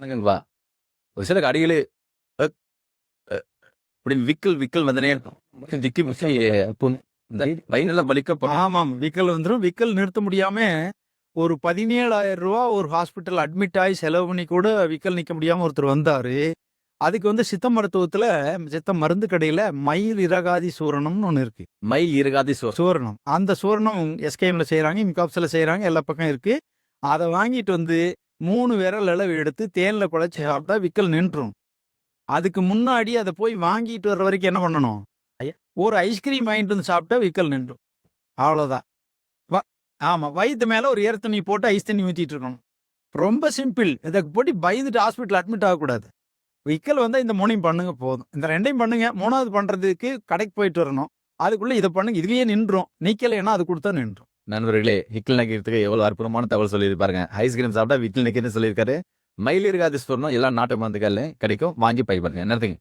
வணக்கங்கப்பா. ஒரு சில கடைகளு அப்படின்னு விக்கல் விக்கல் வந்துனே இருக்கும். திக்கி இந்த வயிறெல்லாம் வலிக்க ஆமாம். விக்கல் வந்துரும். விக்கல் நிறுத்த முடியாம ஒரு ரூ. 17,000 ஒரு ஹாஸ்பிட்டல் அட்மிட் ஆயி செலவு பண்ணி கூட விக்கல் நிக்க முடியாம ஒருத்தர் வந்தாரு. அதுக்கு வந்து சித்த மருத்துவத்துல சித்த மருந்து கடையில மயில் இறகாதி சூரணம்னு ஒண்ணு இருக்கு. மயில் இருகாதி சோ சூரணம். அந்த சூரணம் எஸ்கேஎம்ல செய்றாங்க, இம்காப்ஸ்ல செய்றாங்க. எல்லா பக்கம் இருக்கு. அத வாங்கிட்டு வந்து 3 விரல் அளவு எடுத்து தேன்ல குழச்சு சாப்பிட்டா விக்கல் நின்றும். அதுக்கு முன்னாடி அத போய் வாங்கிட்டு வர்ற வரைக்கும் என்ன பண்ணணும்? ஐயா. ஒரு ஐஸ்கிரீம் வாங்கிட்டு வந்து சாப்பிட்டா விக்கல் நின்றும். அவ்வளோதான். வ ஆமா. வயித்து மேல ஒரு ஈர துணி போட்டு ஐஸ் தண்ணி ஊத்திட்டு இருக்கணும். ரொம்ப சிம்பிள். இத போட்டு பயந்துட்டு ஹாஸ்பிட்டல் அட்மிட் ஆகக்கூடாது. விக்கல் வந்தா இந்த 3யும் பண்ணுங்க போதும். இந்த 2யும் பண்ணுங்க. 3வது பண்றதுக்கு கடைக்கு போயிட்டு வரணும். அதுக்குள்ள இத பண்ணுங்க. இதுலயே நின்றும். நிக்கலைன்னா அது குடுத்தா நின்றும். நண்பர்களே, ஹிக்கில் நக்கிறதுக்கு எவ்வளோ அற்புதமான தகவல் சொல்லியிருப்பாருங்க. ஐஸ்கிரீம் சாப்பிட்டா வீட்டில் நிக்குதுன்னு சொல்லியிருக்காரு. மயிலிருக்காது இருகாதி எல்லா நாட்டு மருந்துகள்லயும் கிடைக்கும். வாங்கி பயப்படுங்க என்னதுங்க